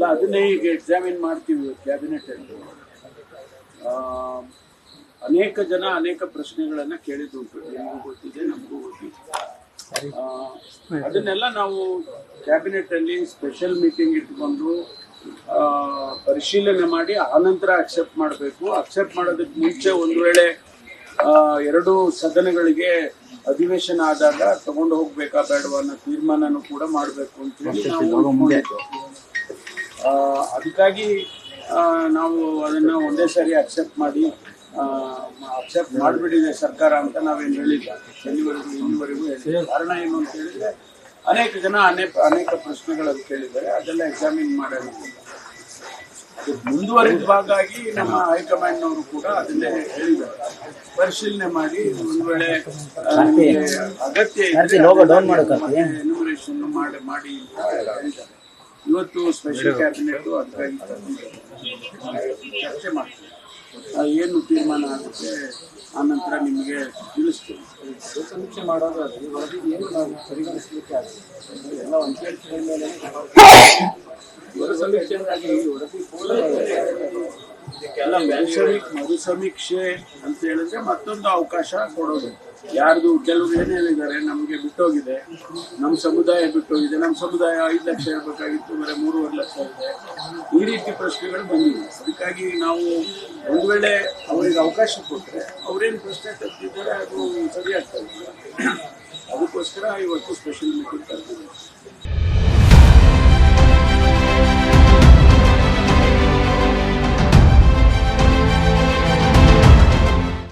ಇಲ್ಲ ಅದನ್ನೇ ಈಗ ಎಕ್ಸಾಮಿನ್ ಮಾಡ್ತೀವಿ ಕ್ಯಾಬಿನೆಟ್ ಅಲ್ಲಿ. ಅನೇಕ ಜನ ಅನೇಕ ಪ್ರಶ್ನೆಗಳನ್ನ ಕೇಳಿದ್ರು ನಿಮಗೂ ಗೊತ್ತಿದೆ ನಮಗೂ ಗೊತ್ತಿದೆ. ಅದನ್ನೆಲ್ಲ ನಾವು ಕ್ಯಾಬಿನೆಟ್ ಅಲ್ಲಿ ಸ್ಪೆಷಲ್ ಮೀಟಿಂಗ್ ಇಟ್ಕೊಂಡು ಪರಿಶೀಲನೆ ಮಾಡಿ ಆನಂತರ ಅಕ್ಸೆಪ್ಟ್ ಮಾಡಬೇಕು. ಅಕ್ಸೆಪ್ಟ್ ಮಾಡೋದಕ್ಕೆ ಮುಂಚೆ ಒಂದು ವೇಳೆ ಎರಡು ಸದನಗಳಿಗೆ ಅಧಿವೇಶನ ಆದಾಗ ತಗೊಂಡು ಹೋಗ್ಬೇಕಾ ಬೇಡವಾ ಅನ್ನೋ ತೀರ್ಮಾನನೂ ಕೂಡ ಮಾಡಬೇಕು ಅಂತ ಹೇಳಿ ನಾವು ಅದಕ್ಕಾಗಿ ನಾವು ಅದನ್ನ ಒಂದೇ ಸಾರಿ ಅಕ್ಸೆಪ್ಟ್ ಮಾಡಿ ಅಕ್ಸೆಪ್ಟ್ ಮಾಡಿಬಿಟ್ಟಿದೆ ಸರ್ಕಾರ ಅಂತ ನಾವೇನು ಹೇಳಿಲ್ಲ. ಎಲ್ಲಿವರೆಗೂ ಇಲ್ಲಿವರೆಗೂ ಹೇಳಿಲ್ಲ. ಕಾರಣ ಏನು ಅಂತ ಹೇಳಿದ್ರೆ ಅನೇಕ ಜನ ಅನೇಕ ಅನೇಕ ಪ್ರಶ್ನೆಗಳನ್ನು ಕೇಳಿದ್ದಾರೆ. ಅದೆಲ್ಲ ಎಕ್ಸಾಮಿನ್ ಮಾಡೋಣ. ಅದು ಮುಂದುವರಿದ ಭಾಗವಾಗಿ ನಮ್ಮ ಹೈಕಮಾಂಡ್ನವರು ಕೂಡ ಅದನ್ನೇ ಹೇಳಿದ್ದಾರೆ. ಪರಿಶೀಲನೆ ಮಾಡಿ ಒಂದು ವೇಳೆ ಅಗತ್ಯ ಎನ್ಯುಮರೇಷನ್ ಮಾಡಿ ಮಾಡಿ ಅಂತ ಹೇಳಿದ್ದಾರೆ. ಇವತ್ತು ಸ್ಪೆಷಲ್ ಕ್ಯಾಬಿನೆಟ್ ಅದಕ್ಕಾಗಿ ಚರ್ಚೆ ಮಾಡ್ತೀವಿ. ಏನು ತೀರ್ಮಾನ ಆಗುತ್ತೆ ಆ ನಂತರ ನಿಮಗೆ ತಿಳಿಸ್ತೀವಿ. ಸಮೀಕ್ಷೆ ಮಾಡೋದಾದ್ರೆ ವರದಿ ಏನು ನಾವು ಪರಿಗಣಿಸಲಿಕ್ಕೆ ಆಗುತ್ತೆ? ಎಲ್ಲ ಅಂಕಿಅಂಶಗಳ ಮೇಲೆ ಇವರ ಸಮೀಕ್ಷೆಗಾಗಿ ವರದಿ ಎಲ್ಲ ಮರುಸಮೀ ಮರುಸಮೀಕ್ಷೆ ಅಂತ ಹೇಳಿದ್ರೆ ಮತ್ತೊಂದು ಅವಕಾಶ ಕೊಡೋದು. ಯಾರ್ದು ಕೆಲವರು ಏನು ಹೇಳಿದ್ದಾರೆ, ನಮಗೆ ಬಿಟ್ಟೋಗಿದೆ. ನಮ್ಮ ಸಮುದಾಯ ಬಿಟ್ಟೋಗಿದೆ. ನಮ್ಮ ಸಮುದಾಯ ಐದು ಲಕ್ಷ ಇರಬೇಕಾಗಿತ್ತು, ಬರೀ ಮೂರುವರೆ ಲಕ್ಷ ಇದೆ. ಈ ರೀತಿ ಪ್ರಶ್ನೆಗಳು ಬಂದಿವೆ. ಅದಕ್ಕಾಗಿ ನಾವು ಒಂದು ವೇಳೆ ಅವರಿಗೆ ಅವಕಾಶ ಕೊಟ್ಟರೆ ಅವರೇನು ಪ್ರಶ್ನೆ ತರ್ತಿದ್ದಾರೆ, ಅದು ಸರಿಯಾಗ್ತದೆ ಅದಕ್ಕೋಸ್ಕರ ಇವತ್ತು ಸ್ಪೆಷಲ್ ಮೀಟಿಂಗ್ ಕರೆದಿದ್ದೀವಿ